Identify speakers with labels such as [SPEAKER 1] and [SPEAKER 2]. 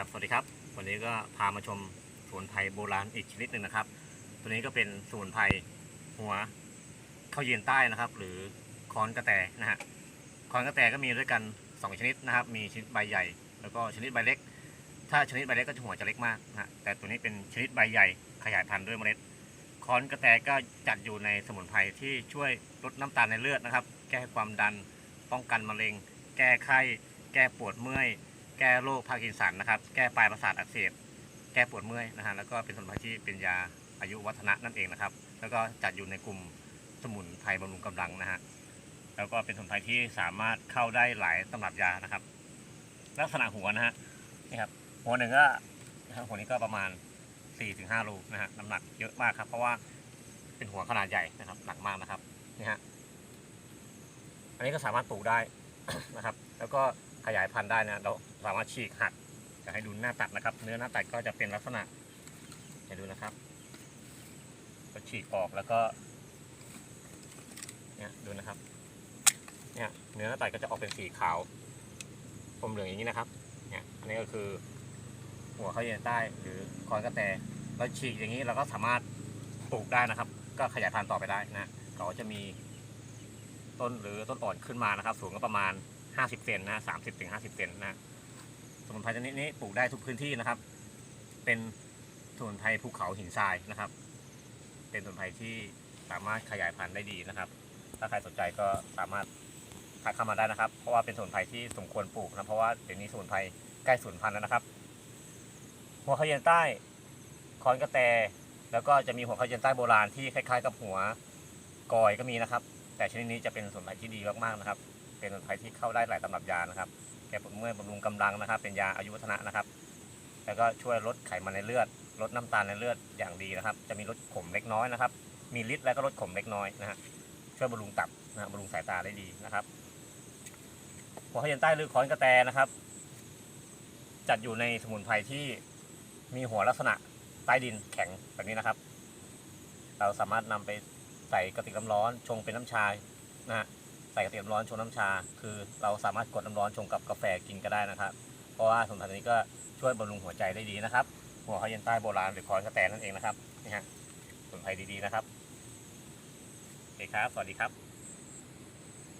[SPEAKER 1] ครับสวัสดีครับ วันนี้ก็พามาชมสมุนไพรโบราณอีกชนิดหนึ่งนะครับ ตัวนี้ก็เป็นสมุนไพรหัวข้าวเย็นใต้นะครับ หรือคอนกระแตนะฮะคอนกระแตก็มีด้วยกัน 2 ชนิดนะครับ มีชนิดใบใหญ่ แล้วก็ชนิดใบเล็ก ถ้าชนิดใบเล็กก็จะหัวจะเล็กมากนะฮะแต่ตัวนี้เป็นชนิดใบใหญ่ขยายพันธุ์ด้วยเมล็ดคอนกระแตก็จัดอยู่ในสมุนไพรที่ช่วยลดน้ำตาลในเลือดนะครับ แก้ความดันป้องกันมะเร็ง แก้ไข้ แก้ปวดเมื่อย แก้โรคพาร์กินสันนะครับ แก้ปลายประสาทอักเสบ แก้ปวดเมื่อยนะฮะ แล้วก็เป็นสมุนไพรที่เป็นยาอายุวัฒนะนั่นเองนะครับ แล้วก็จัดอยู่ในกลุ่มสมุนไพรบำรุงกำลังนะฮะ แล้วก็เป็นสมุนไพรที่สามารถเข้าได้หลายตำรับยานะครับ ลักษณะหัวนะฮะ นี่ครับ หัวหนึ่งก็หัวนี้ก็ประมาณ 4-5โลนะฮะ น้ำหนักเยอะมากครับ เพราะว่าเป็นหัวขนาดใหญ่นะครับ หนักมากนะครับนี่ฮะ อันนี้ก็สามารถปลูกได้นะครับ แล้วก็ขยายพันธุ์ได้นะ เราสามารถฉีกหักจะให้ดูหน้าตัดนะครับ เนื้อหน้าตัดก็จะเป็นลักษณะให้ดูนะครับ ก็ฉีกออกแล้วก็เนี่ยดูนะครับเนี่ยเนื้อหน้าตัดก็จะออกเป็นสีขาวอมเหลืองอย่างนี้นะครับเนี่ยอันนี้ก็คือ หัวข้าวเย็นใต้หรือคอนกระแตเราฉีกอย่างนี้เราก็สามารถปลูกได้นะครับ ก็ขยายพันธุ์ต่อไปได้นะเขาจะมีต้นหรือต้นอ่อนขึ้นมานะครับ สูงก็ประมาณ 50เซนนะสามสิบถึงห้าสิบเซนนะ มุนไพรชนิดนี้ปลูกได้ทุกพื้นที่นะครับ เป็นสมุนไพรภูเขาหินทรายนะครับ เป็นสมุนไพรที่สามารถขยายพันธุ์ได้ดีนะครับ ถ้าใครสนใจก็สามารถทักเข้ามาได้นะครับ เพราะว่าเป็นสมุนไพรที่สมควรปลูกนะเพราะว่าเดี๋ยวนี้สมุนไพรใกล้สูญพันธุ์แล้วนะครับ หัวข้าวเย็นใต้คอนกระแต แล้วก็จะมีหัวข้าวเย็นใต้โบราณที่คล้ายๆ กับหัวกอยก็มีนะครับ แต่ชนิดนี้จะเป็นสมุนไพรที่ดีมากๆนะครับ เป็นสมุนไพรที่เข้าได้หลายตำรับยานะครับ แก้ปวดเมื่อยบำรุงกำลังนะครับ เป็นยาอายุวัฒนะนะครับ แล้วก็ช่วยลดไขมันในเลือด ลดน้ำตาลในเลือดอย่างดีนะครับ จะมีลดขมเล็กน้อยนะครับ มีฤทธิ์แล้วก็ลดขมเล็กน้อยนะฮะ ช่วยบำรุงตับนะฮะบำรุงสายตาได้ดีนะครับหัวขย็นใต้หรือคอนกระแตนะครับ จัดอยู่ในสมุนไพรที่มีหัวลักษณะใต้ดินแข็งแบบนี้นะครับ เราสามารถนำไปใส่กระติกน้ำร้อนชงเป็นน้ำชานะฮะ ใส่กระติกน้ำร้อนชงน้ำชา คือเราสามารถกดน้ำร้อนชงกับกาแฟกินก็ได้นะครับ เพราะว่าสมุนไพรตัวนี้ก็ช่วยบำรุงหัวใจได้ดีนะครับ หัวเขาเย็นใต้โบราณหรือคอนสแตนั่นเองนะครับนี่ฮะสมุนไพรดีๆนะครับโอเคครับ สวัสดีครับ